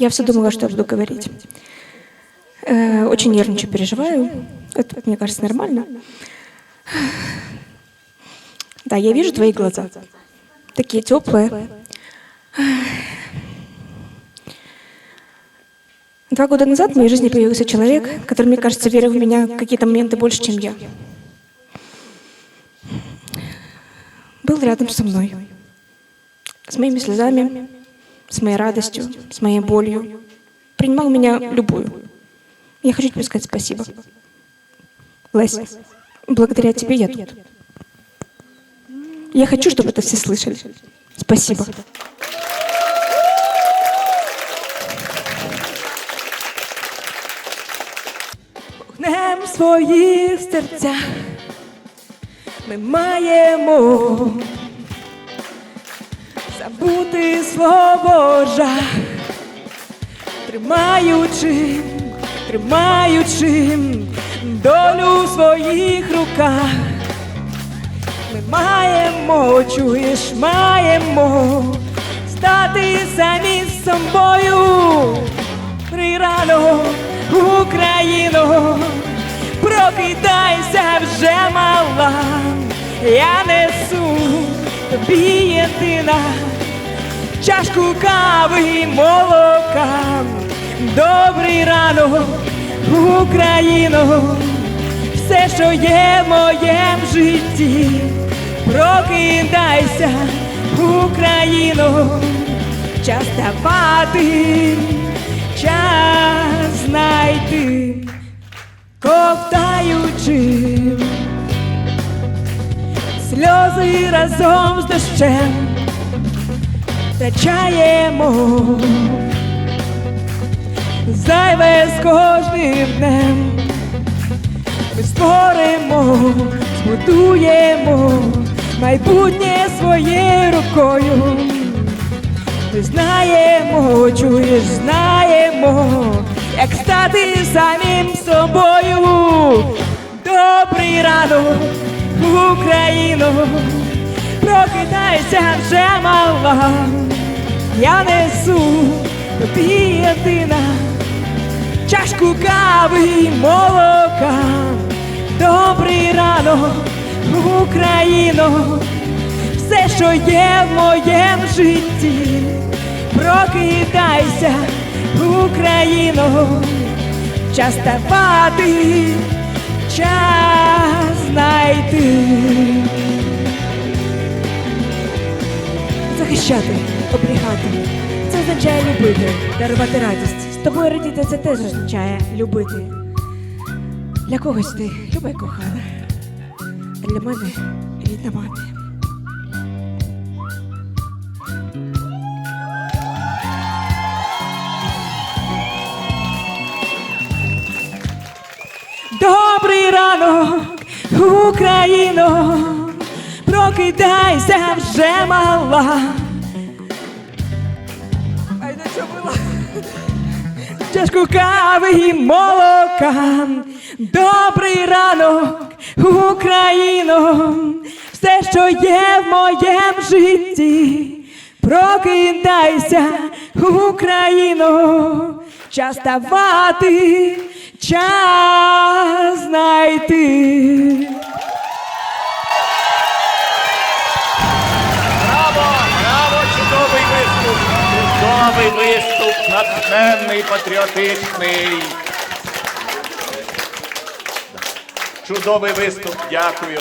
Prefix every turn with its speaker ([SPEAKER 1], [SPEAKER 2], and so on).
[SPEAKER 1] Я все думала, что я буду говорить. Э, Очень нервничаю, переживаю. Это, мне кажется, нормально. Да, я вижу твои глаза. Такие теплые. Два года назад в моей жизни появился человек, который, мне кажется, верил в меня в какие-то моменты больше, чем я. Был рядом со мной. С моими слезами, с моей радостью, с моей болью. Принимал меня любую. Я хочу тебе сказать спасибо. Леся, благодаря тебе я тут. Я хочу, чтобы это все слышали. Спасибо. Гнем свої серця. Ми маємо забути слово жах, тримаючи, тримаючи долю в своїх руках. Ми маємо, чуєш, маємо стати самі з собою. Прирано, Україно, прокидайся вже мала, я несу тобі єдина чашку кави молока. Добрий ранок, Україно, все, що є в моєму житті, прокидайся, Україно, час давати, час знайти, ковтаючи сльози разом з дощем втрачаємо зайве з кожним днем. Ми створимо, збудуємо майбутнє своєю рукою. Ми знаємо, чуєш, знаємо, як стати самим собою. Добрий ранок, Україно, прокидайся вже мала. Я несу тобі єдина чашку кави і молока. Добрий ранок, Україно, все, що є в моєму житті, прокидайся, Україно, час давати, Захищати, оберігати. Це означає любити, дарувати радість. З тобою радіти це теж означає любити. Для когось ти люба й кохана, а для мене рідна мати. Добрий ранок, Україно, прокидайся вже мала. Що було? Чашку кави і молока. Добрий ранок, Україно, все, що є в моєму житті. Прокидайся, Україно, час давати, час знайти.
[SPEAKER 2] Виступ, натхненний, патріотичний. Чудовий виступ, дякую.